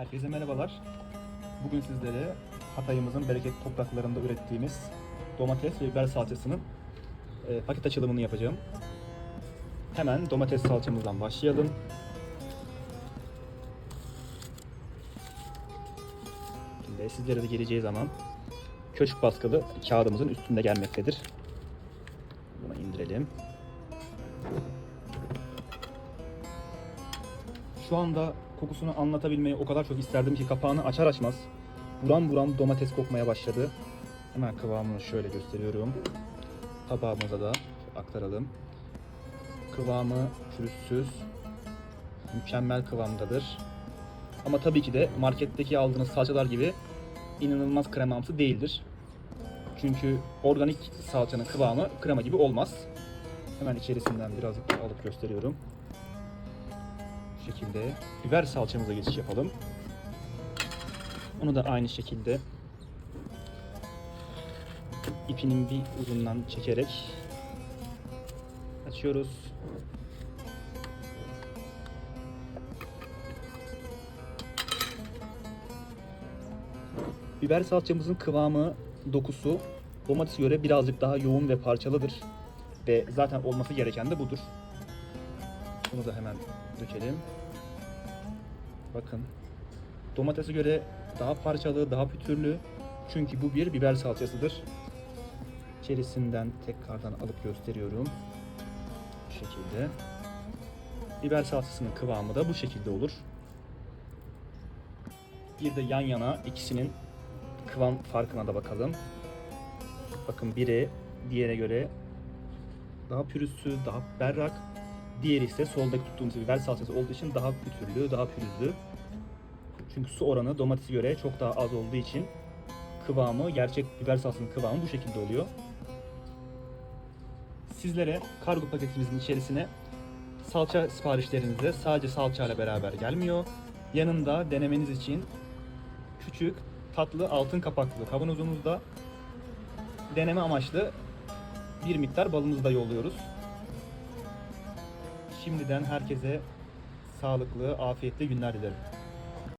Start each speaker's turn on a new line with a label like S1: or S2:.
S1: Herkese merhabalar. Bugün sizlere Hatay'ımızın bereket topraklarında ürettiğimiz domates ve biber salçasının e, paket açılımını yapacağım. Hemen domates salçamızdan başlayalım. Şimdi sizlere de geleceği zaman köşk baskılı kağıdımızın üstünde gelmektedir. Bunu indirelim. Şu anda kokusunu anlatabilmeyi o kadar çok isterdim ki kapağını açar açmaz buram buram domates kokmaya başladı. Hemen kıvamını şöyle gösteriyorum. Tabağımıza da aktaralım. Kıvamı pürüzsüz, mükemmel kıvamdadır. Ama tabii ki de marketteki aldığınız salçalar gibi inanılmaz kremamsı değildir. Çünkü organik salçanın kıvamı krema gibi olmaz. Hemen içerisinden biraz alıp gösteriyorum. Şekilde biber salçamıza geçiş yapalım. Onu da aynı şekilde ipinin bir ucundan çekerek açıyoruz. Biber salçamızın kıvamı, dokusu domatese göre birazcık daha yoğun ve parçalıdır. Ve zaten olması gereken de budur. Bunu da hemen dökelim. Bakın. Domatese göre daha parçalı, daha pütürlü. Çünkü bu bir biber salçasıdır. İçerisinden tekrardan alıp gösteriyorum. Bu şekilde. Biber salçasının kıvamı da bu şekilde olur. Bir de yan yana ikisinin kıvam farkına da bakalım. Bakın biri diğere göre daha pürüzsüz, daha berrak. Diğeri ise soldaki tuttuğumuz biber salçası olduğu için daha pütürlü, daha pürüzlü. Çünkü su oranı domatese göre çok daha az olduğu için kıvamı, gerçek biber salçasının kıvamı bu şekilde oluyor. Sizlere kargo paketimizin içerisine salça siparişlerinizde sadece salçayla beraber gelmiyor. Yanında denemeniz için küçük tatlı altın kapaklı kavanozumuzda deneme amaçlı bir miktar balımızı da yolluyoruz. Şimdiden herkese sağlıklı, afiyetli günler dilerim.